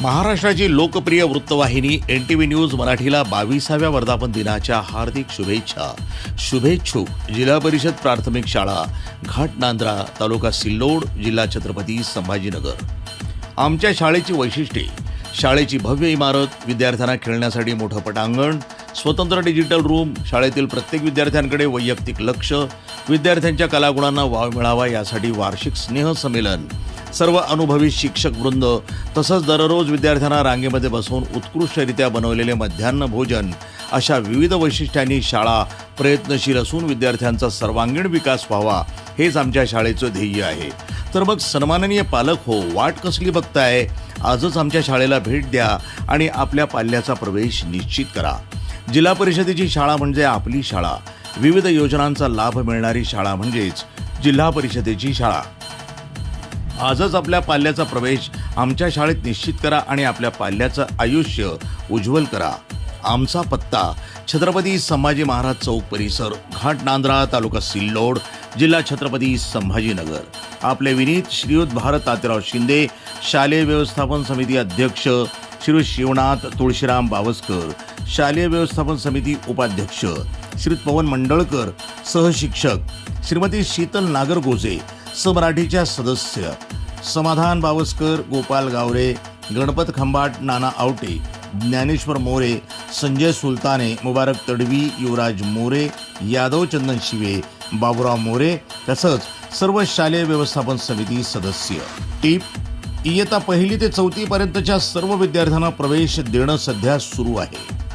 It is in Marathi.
महाराष्ट्राची लोकप्रिय वृत्तवाहिनी एन टी व्ही न्यूज मराठीला बावीसाव्या वर्धापन दिनाच्या हार्दिक शुभेच्छा. शुभेच्छुक जिल्हा परिषद प्राथमिक शाळा घाट नांद्रा तालुका सिल्लोड जिल्हा छत्रपती संभाजीनगर. आमच्या शाळेची वैशिष्ट्ये शाळेची भव्य इमारत विद्यार्थ्यांना खेळण्यासाठी मोठं पटांगण स्वतंत्र डिजिटल रूम शाळेतील प्रत्येक विद्यार्थ्यांकडे वैयक्तिक लक्ष विद्यार्थ्यांच्या कलागुणांना वाव मिळावा यासाठी वार्षिक स्नेह संमेलन सर्व अनुभवी शिक्षक वृंद तसंच दररोज विद्यार्थ्यांना रांगेमध्ये बसवून उत्कृष्टरित्या बनवलेले मध्यान्ह भोजन अशा विविध वैशिष्ट्यांनी शाळा प्रयत्नशील असून विद्यार्थ्यांचा सर्वांगीण विकास व्हावा हेच आमच्या शाळेचं ध्येय आहे. तर मग सन्माननीय पालक हो वाट कसली बघताय? आजच आमच्या शाळेला भेट द्या आणि आपल्या पाल्याचा प्रवेश निश्चित करा. जिल्हा परिषदेची शाळा म्हणजे आपली शाळा. विविध योजनांचा लाभ मिळणारी शाळा म्हणजेच जिल्हा परिषदेची शाळा. आजच आपल्या पाल्याचा प्रवेश आमच्या शाळेत निश्चित करा आणि आपल्या पाल्याचं आयुष्य उज्ज्वल करा. आमचा पत्ता छत्रपती संभाजी महाराज चौक परिसर घाट नांद्रा तालुका सिल्लोड जिल्हा छत्रपती संभाजीनगर. आपले विनीत श्रीयुत भारत तात्याराव शिंदे शालेय व्यवस्थापन समिती अध्यक्ष श्री शिवनाथ तुळशीराम बावस्कर शालेय व्यवस्थापन समिती उपाध्यक्ष श्री पवन मंडळकर सहशिक्षक श्रीमती शीतल नागरगोजे समराठीच्या सदस्य समाधान बावस्कर गोपाल गावरे गणपत खंबाट नाना आवटे ज्ञानेश्वर मोरे संजय सुलताने मुबारक तडवी युवराज मोरे यादव चंदन शिवे बाबुराव मोरे तसंच सर्व शालेय व्यवस्थापन समिती सदस्य. टीप इयत्ता पहिली ते चौथीपर्यंतच्या सर्व विद्यार्थ्यांना प्रवेश देणं सध्या सुरू आहे.